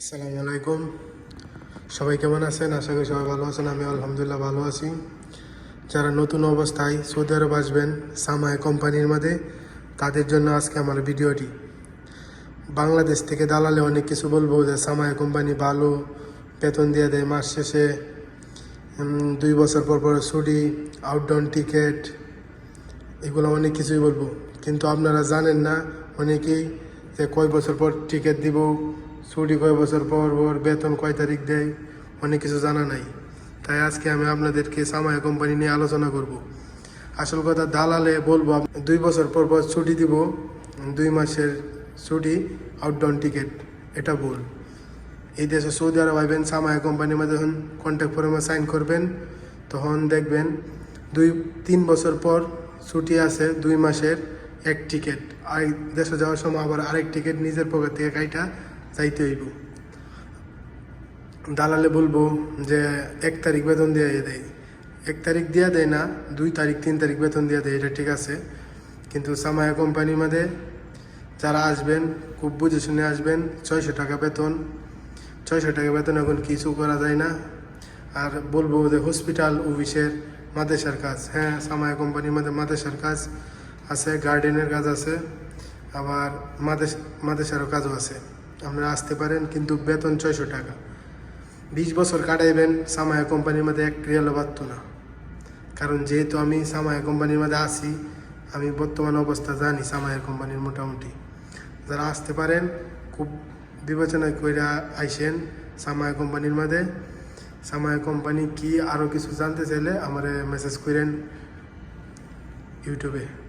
আসসালামু আলাইকুম। সবাই কেমন আছেন? আশা করি সবাই ভালো আছেন। আমি আলহামদুলিল্লাহ ভালো আছি। যারা নতুন অবস্থায় সৌদি আরব আসবেন সামায় কোম্পানির মধ্যে তাদের জন্য আজকে আমার ভিডিওটি। বাংলাদেশ থেকে দালালে অনেক কিছু বলব যে সামায় কোম্পানি ভালো, বেতন দিয়ে দেয় মাস শেষে। দুই বছর পর পর ছুটি আউটডোর টিকিট এগুলো অনেক কিছুই বলব। কিন্তু আপনারা জানেন না, অনেকেই যে কয় বছর পর টিকিট দিব ছুটি কয় বছর পর ওর বেতন কয় তারিখ দেয়, অনেক কিছু জানা নাই। তাই আজকে আমি আপনাদেরকে সামায় কোম্পানি নিয়ে আলোচনা করব। আসল কথা, দালালে বলব দুই বছর পর পর ছুটি দিব, দুই মাসের ছুটি আউটডোর টিকিট এটা বল এই দেশে সৌদি আরব আইবেন সামায় কোম্পানির মধ্যে যখন কন্ট্যাক্ট ফর্মে সাইন করবেন, তখন দেখবেন দুই, তিন বছর পর ছুটি আছে, দুই মাসের এক টিকিট আর দেশে যাওয়ার সময় আবার আরেক টিকিট নিজের পকেট থেকে কাইটা যাইতে হইব। দালালে বলব যে এক তারিখ বেতন দিয়ে দেয়। এক তারিখ দিয়ে দেয় না, দুই তারিখ, তিন তারিখ বেতন দিয়ে দেয়, এটা ঠিক আছে। কিন্তু সামায়া কোম্পানির মধ্যে যারা আসবেন, খুব বুঝে শুনে আসবেন, ছয়শো টাকা বেতন। ছয়শো টাকা বেতন এখন কিছু করা যায় না। আর বলব যে হসপিটাল অফিসের মাদেশার কাজ। হ্যাঁ সামায়া কোম্পানির মধ্যে মাদেশার কাজ আছে গার্ডেনের কাজ আছে, আবার মাদেশ মাদেশারও কাজও আছে। আপনারা আসতে পারেন, কিন্তু বেতন ছয়শো টাকা। বিশ বছর কাটাইবেন সামায়া কোম্পানির মধ্যে এক রিয়ালও বাড়তো না। কারণ যেহেতু আমি সামায়া কোম্পানির মধ্যে আছি, আমি বর্তমান অবস্থা জানি সামায়া কোম্পানির মোটামুটি। যারা আসতে পারেন, খুব বিবেচনা করে আইসেন সামায়া কোম্পানির মধ্যে। সামায়া কোম্পানি কি আরও কিছু জানতে চাইলে আমার মেসেজ করেন ইউটিউবে।